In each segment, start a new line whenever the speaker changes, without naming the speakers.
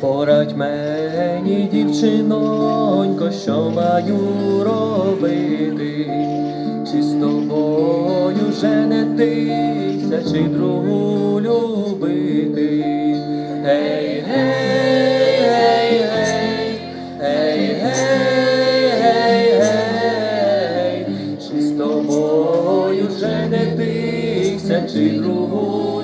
Порадь мені, дівчинонько, що маю робити, чи з тобою женитися, чи другу любити. Гей, гей, гей, гей, гей, гей, гей, гей, чи з тобою женитися, чи другу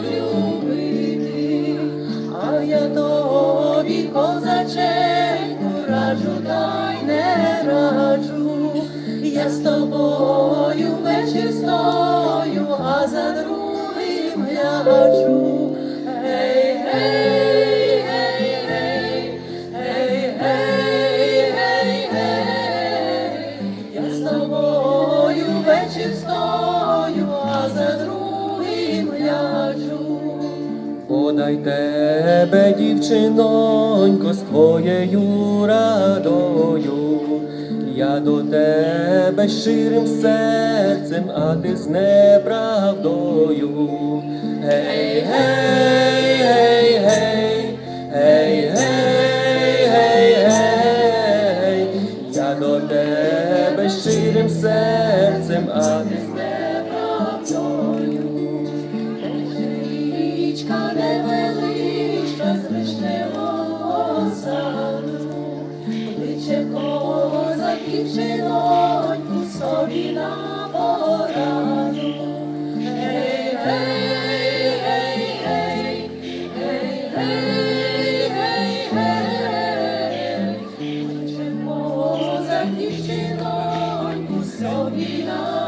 Я з тобою вечір стою, а за другим гляджу. Я з тобою вечір а за другим гляджу.
Подай тебе, дівчинонько, з твоєю радою. Я до тебе щирим серцем, а ти з неправдою. Гей, гей, гей, гей, гей, гей, гей, гей. Я до тебе щирим серцем, а ти з
неправдою. Річка невеличка з дівчиноньку собі на пораду. Гей, гей, козак дівчиноньку собі на